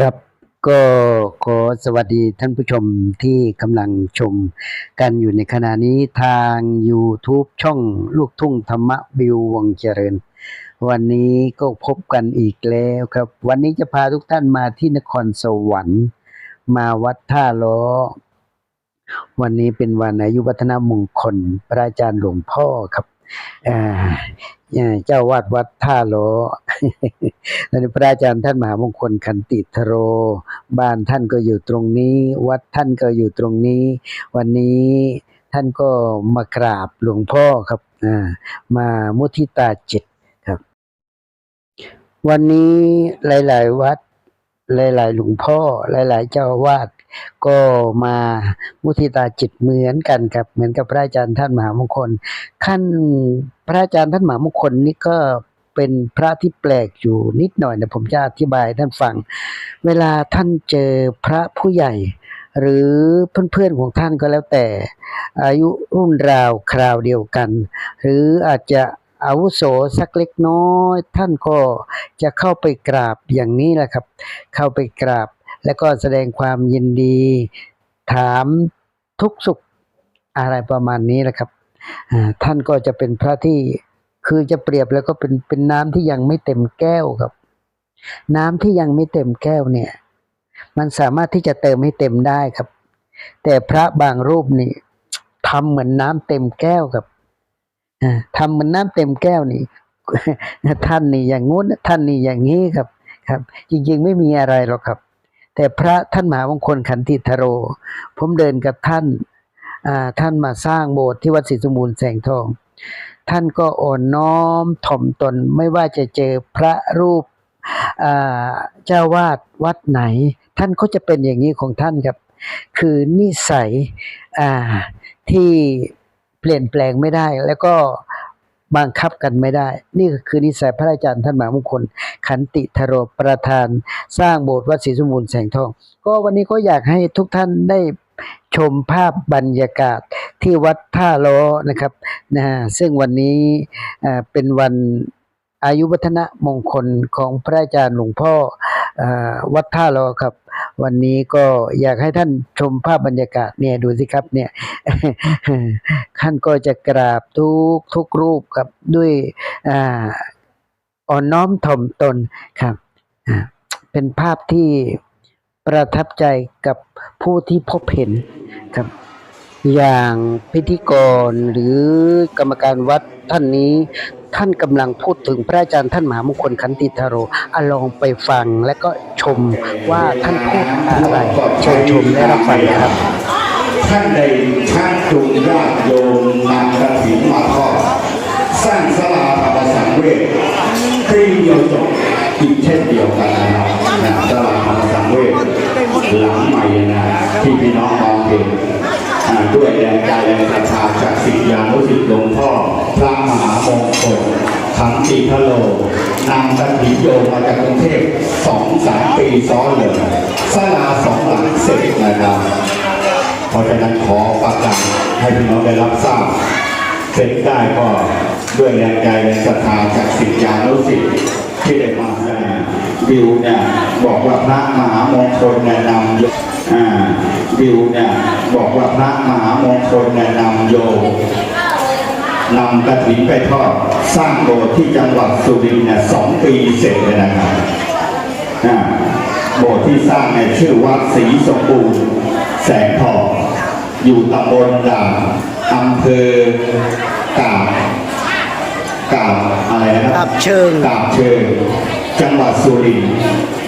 ครับก็ขอสวัสดีท่านผู้ชมที่กำลังชมกันอยู่ในขณะนี้ทาง YouTube ช่องลูกทุ่งธรรมะบิววงเจริญ วันนี้ก็พบกันอีกแล้วครับ วันนี้จะพาทุกท่านมาที่นครสวรรค์ มาวัดท่าล้อ วันนี้เป็นวันอายุวัฒนมงคล พระอาจารย์หลวงพ่อครับ เอ่เจ้าวาดวัดท่าโล้อและพระอาจารย์ท่านมหามงคลคันติทโร บ้านท่านก็อยู่ตรงนี้ วัดท่านก็อยู่ตรงนี้ วันนี้ท่านก็มากราบหลวงพ่อครับมามุทิตาจิตครับ วันนี้หลาย ๆ วัดหลาย ๆ หลวงพ่อหลาย ๆ เจ้าวาด ก็มามุทิตาจิตเหมือนกันครับ เหมือนกับพระอาจารย์ท่านมหามงคลขั้นพระอาจารย์ท่านมหามงคลนี่ก็เป็นพระที่แปลกอยู่นิดหน่อยนะผมจะอธิบายท่านฟัง เวลาท่านเจอพระผู้ใหญ่ หรือเพื่อนๆของท่านก็แล้วแต่ อายุรุ่นราวคราวเดียวกัน หรืออาจจะอาวุโสสักเล็กน้อย ท่านก็จะเข้าไปกราบอย่างนี้แหละครับ เข้าไปกราบ แล้วก็แสดงความยินดี ถามทุกสุขอะไรประมาณนี้แหละครับ ท่านก็จะเป็นพระที่คือจะเปรียบแล้วก็เป็นเป็นน้ำที่ยังไม่เต็มแก้วครับ น้ำที่ยังไม่เต็มแก้วเนี่ย มันสามารถที่จะเติมให้เต็มได้ครับ แต่พระบางรูปนี่ทำเหมือนน้ำเต็มแก้วครับทำเหมือนน้ำเต็มแก้วนี่ท่านนี่อย่างงู้นท่านนี่อย่างนี้ครับ ครับ จริงๆไม่มีอะไรหรอกครับ แต่พระท่านมหามงคลขันติทโร ผมเดินกับท่านท่านมาสร้างโบสถ์ที่วัดศรีสมบูรณ์แสงทอง ท่านก็อ่อนน้อมถ่อมตนไม่ว่าจะเจอพระรูปเจ้าวาดวัดไหน ท่านก็จะเป็นอย่างนี้ของท่านครับ คือนิสัยที่เปลี่ยนแปลงไม่ได้แล้วก็ บังคับกันไม่ได้ นี่คือนิสัยพระอาจารย์ท่านมหามงคล ขันติทโรประธาน สร้างโบสถ์วัดศรีสมบูรณ์แสงทอง ก็วันนี้ก็อยากให้ทุกท่านได้ชมภาพบรรยากาศที่วัดท่าล้อนะครับนะฮะซึ่งวันนี้อ่าเป็นวันอายุวัฒนะมงคลของพระอาจารย์หลวงพ่อ วัดท่าล้อครับ วันนี้ก็อยากให้ท่านชมภาพบรรยากาศเนี่ยดูสิครับเนี่ยท่านก็จะกราบทุกทุกรูปครับด้วยอ่ออนน้อมถ่อมตนครับเป็นภาพที่ประทับใจกับผู้ที่พบเห็นครับ อย่างพิธีกรหรือกรรมการวัด ท่านนี้ท่านกำลังพูดถึงพระอาจารย์ท่านมหามงคลขันติทาโรอลองไปฟังและก็ชมว่าท่านพูดอะไรเชิญชมและรับฟังครับ ท่านได้ชักจูงญาติโยมนำกระถิ่นมาทอดสร้างสลาธรรมสังเวชปีเดียวจบอีกเช่นเดียวกันนะครับนะสลาธรรมสังเวชหลังใหม่นะที่พี่น้องมองเห็น ด้วยแรงใจแรงศรัทธาจากศิษยานุศิษย์หลวงพ่อพระมหามงคลขันติพะโลนำกระถิ่นโยมาจากกรุงเทพสองสามปีซ้อนเลยสลาสองหลังเสร็จนะครับเพราะฉะนั้นขอประกาศให้พี่น้องได้รับทราบเสร็จได้ก็ด้วยแรงใจแรงศรัทธาจากสิทธิานุสิทธิ ที่ได้มาแสดงวิวเนี่ยบอกว่าพระมหามงคลแนะนำโยอ่าวิวเนี่ยบอกว่าพระมหามงคลแนะนำโยนำกระถิ่นไปทอดสร้างโบสถ์ที่จังหวัดสุรินทร์เนี่ยสองปีเสร็จเลยนะครับอ่าโบสถ์ที่สร้างในชื่อวัดศรีสมบูรณ์แสงทองอยู่ตำบลด่านอำเภอกาบ กาบอะไรนะครับกาบเชิงกาบเชิง จังหวัดสุรินทร์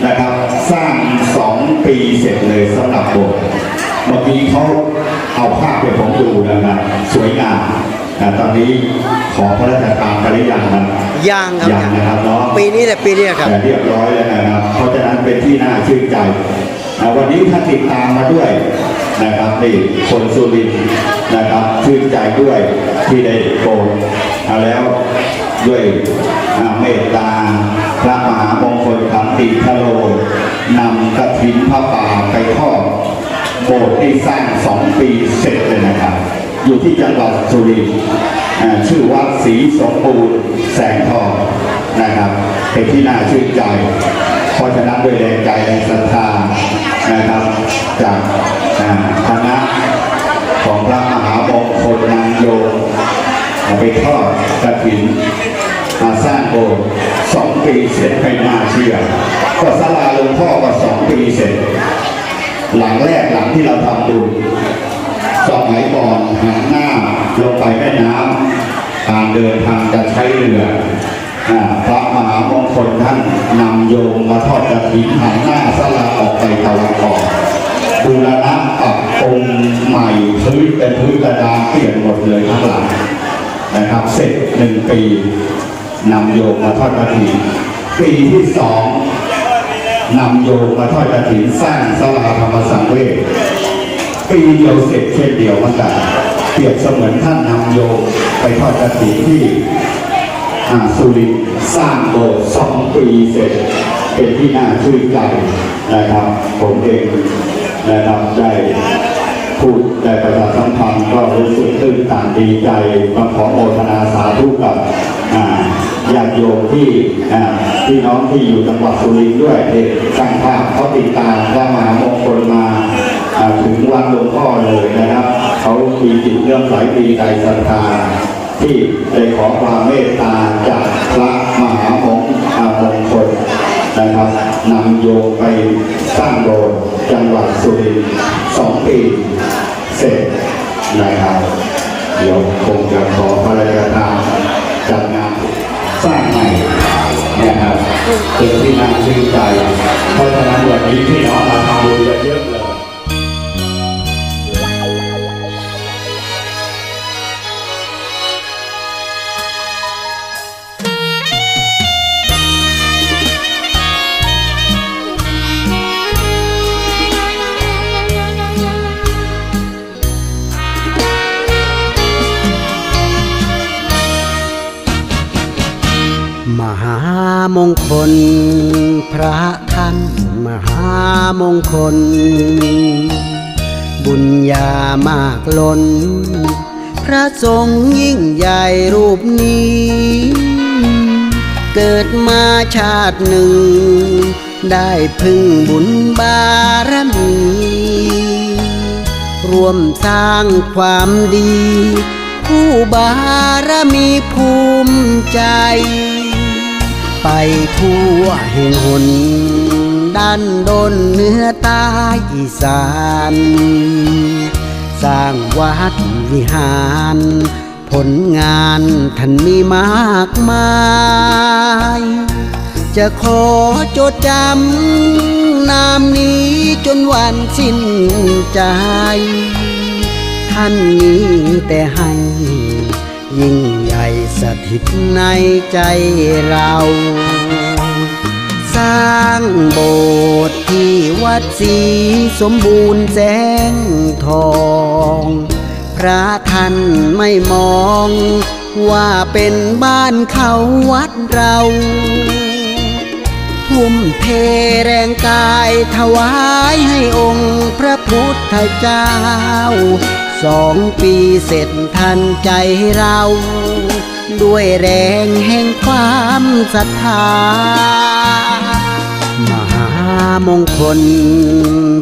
นะครับ สร้างสองปีเสร็จเลยสำหรับโบสถ์เมื่อกี้เขาเอาภาพไปผมดูนะครับสวยงามนะตอนนี้ขอพระราชทานไปหรือยังนะย่างครับยังนะครับเนาะปีนี้แหละปีนี้ครับแต่เรียบร้อยแล้วนะครับ เพราะฉะนั้นเป็นที่น่าชื่นใจนะวันนี้ท่านติดตามมาด้วย นะครับนี่คนสุรินนะครับชื่นใจด้วยที่ได้โปรดเอาแล้วด้วยอ่าเมตตาพระมหามงคลขันติทโลนำกระถินพระป่าไปทอดโบสถ์ที่สร้างสองปีเสร็จเลยนะครับ อยู่ที่จังหวัดสุรินทร์ชื่อวัดศรีสมบูรณ์แสงทองนะครับ เป็นที่น่าชื่นใจขอราะฉะนั้นด้วยแรงใจแรงศรัทธา นะครับจากคณะของพระมหามงคลนางโยมาไปทอดกระถินมาสร้างโบสถ์สองปีเสร็จไม่น่าเชื่อ ก็ศาลาหลวงพ่อก็สองปีเสร็จ หลังแรกหลังที่เราทำดูสมัยก่อนหันหน้าลงไปแม่น้ำการเดินทางจะใช้เรือ พระมหามงคลท่านนำโยมมาทอดกระถิ่นหันหน้าสลาออกไปตะวันออกบูรณะปรับองค์ใหม่พื้นเป็นพื้นกระดานเปลี่ยนหมดเลยทั้งหลังนะครับ เสร็จหนึ่งปีนำโยมมาทอดกระถิ่นปีที่สองนำโยมมาทอดกระถินสร้างสลาธรรมสังเวชปีเดียวเสร็จเช่นเดียวกันเปรียบเสมือนท่านนำโยมไปทอดกระถินที่ อ่าสุรินสร้างโบสถ์สองปีเสร็จ เป็นที่น่าชื่นใจนะครับ ผมเองนะครับได้พูดได้ประชาสัมพันธ์ก็รู้สึกตื้นตันดีใจมาขอโมทนาสาธุกับญาติโยมที่อ่าพี่น้องที่อยู่จังหวัดสุรินทร์ด้วยเด็กสร้างภาพเขาติดตามพระมหามงคลมาอ่าถึงวันหลวงพ่อเลยนะครับ เขามีจิตเรื่องสายดีใจศรัทธา ที่ได้ขอความเมตตาจากพระมหามงอ่ามงคลนะครับนำโยมไปสร้างโบสถ์จังหวัดสุรินทร์สองปีเสร็จนะครับเดี๋ยวคงจะขอพระราชทานจัดงานสร้างใหม่นะครับเป็นที่น่าชื่นใจเพราะฉะนั้นวันนี้พี่น้องมาทำบุญเยอะเลย หามงคล พระท่านมหามงคล บุญญามากล้น พระสงยิ่งใหญ่รูปนี้ เกิดมาชาติหนึ่ง ได้พึ่งบุญบารมี รวมสร้างความดี ผู้บารมีภูมิใจ ไปทั่วแห่งหนด้านดนเนื้อใต้อีสาน สร้างวัดวิหาร ผลงานท่านมีมากมาย จะขอจดจำนามนี้จนวันสิ้นใจ ท่านมีแต่ให้ ยิ่งใหญ่สถิตในใจเรา สร้างโบสถ์ที่วัดศรีสมบูรณ์แสงทอง พระท่านไม่มองว่าเป็นบ้านเขาวัดเราทุ่มเทแรงกายถวายให้องค์พระพุทธเจ้า สองปีเสร็จทันใจเรา ด้วยแรงแห่งความศรัทธามหามงคล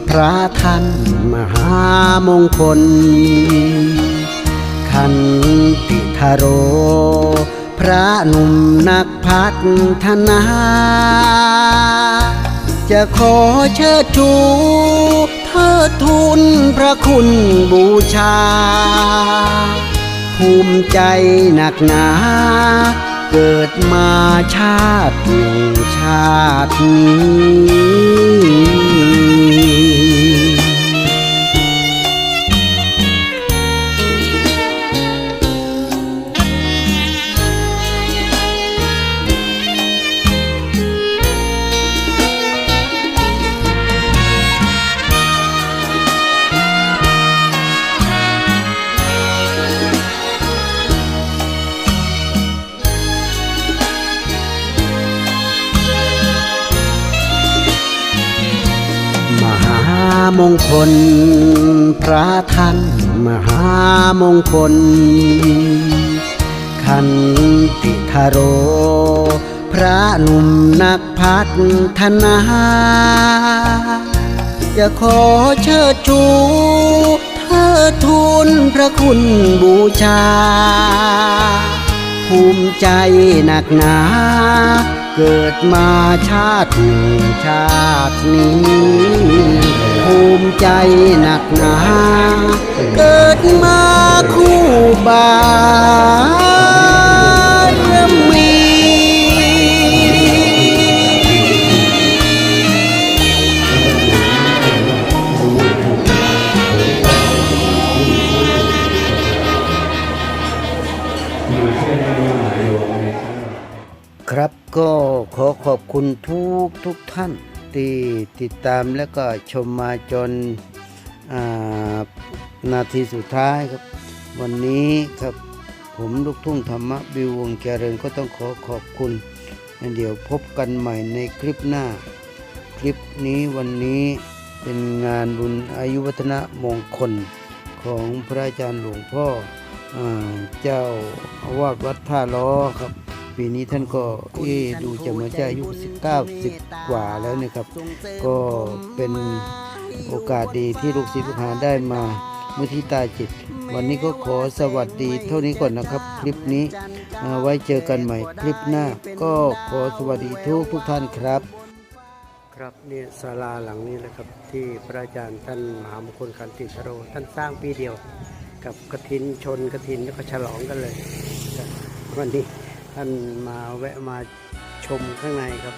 พระท่านมหามงคลขันติทโร พระหนุ่มนักพัฒนาจะขอเชิดชู เทิดทูลพระคุณบูชา ภูมิใจหนักหนา เกิดมาชาติหนึ่งชาตินี้ งคล พระท่านมหามงคลขันติทโร พระหนุ่มนักพัฒนาจะขอเชิดชูเทิดทูลพระคุณบูชา ภูมิใจหนักหนา เกิดมาชาติหนึ่งชาตินี้ ภูมิใจหนักหนา เกิดมาคู่บารมี คุณทุกทุกท่านที่ติดตามแล้วก็ชมมาจนานาทีสุดท้ายครับ วันนี้ครับผมลูกทุ่งธรรมะบิววงเจริญก็ต้องขอขอบคุณ เดี๋ยวพบกันใหม่ในคลิปหน้า คลิปนี้วันนี้เป็นงานบุญอายุวัฒนะมงคลของพระอาจารย์หลวงพ่ออเจ้าอาวาสวัดท่าล้อครับ ปีนี้ท่านก็เอดูจะเหมือนจะอายุ19 10กว่าแล้วนะครับ ก็เป็นโอกาสดีที่ลูกศิษย์ลูกหาได้มามุทิตาจิต วันนี้ก็ขอสวัสดีเท่านี้ก่อนนะครับ คลิปนี้ไว้เจอกันใหม่คลิปหน้า ก็ขอสวัสดีทุกทุกท่านครับ ครับเนี่ยศาลาหลังนี้แหละครับ ที่พระอาจารย์ท่านมหามงคลคันติชโร ท่านสร้างปีเดียว กับกระถินชนกระถินแล้วก็ฉลองกันเลยวันนี้ ท่านมาแวะมาชมข้างในครับ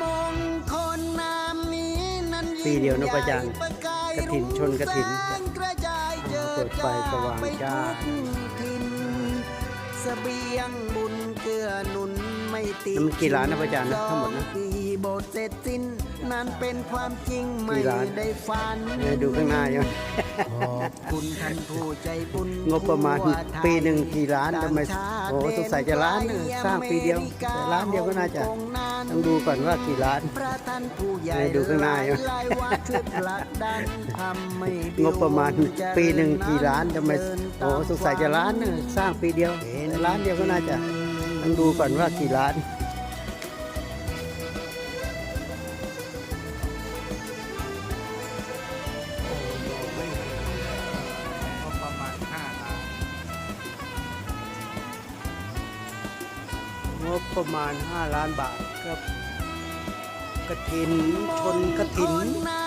มงคลนามนี้นั้นปีเดียวนะพระอาจารย์ประกายกฐินชนกฐินแสงกระจายเจิเปิดไฟสว่างจ้าไปทุกถิ่นเสบียงบุญเกื้อหนุน ไม่ติดแล้วมันกี่ล้านนะพระอาจารย์นะทั้งหมดนะปีโบสถ์เสร็จสิ้นนั้นเป็นความจริงไม่กี่ล้านได้ฝันเนี่ยดูข้างหน้าใช่ไหมขอบคุณท่านผู้ใจบุญงบประมาณปีหนึ่งกี่ล้านทำไมโอ้สงสัยจะล้านหนึ่งสร้างปีเดียวแต่ล้านเดียวก็น่าจะต้องดูก่อนว่ากี่ล้านพระท่านผู้ใหญ่ให้ดูข้างหน้าอยู่หลายวัดช่วยผลักดันทำให้งบประมาณปีหนึ่งกี่ล้านทำไมโอ้สงสัยจะล้านหนึ่งสร้างปีเดียวแต่ล้านเดียวก็น่าจะต้ องดูก่อนว่ากี่ล้านงบประมาณ 5 ล้านบาทครับกระถินชนกระถิน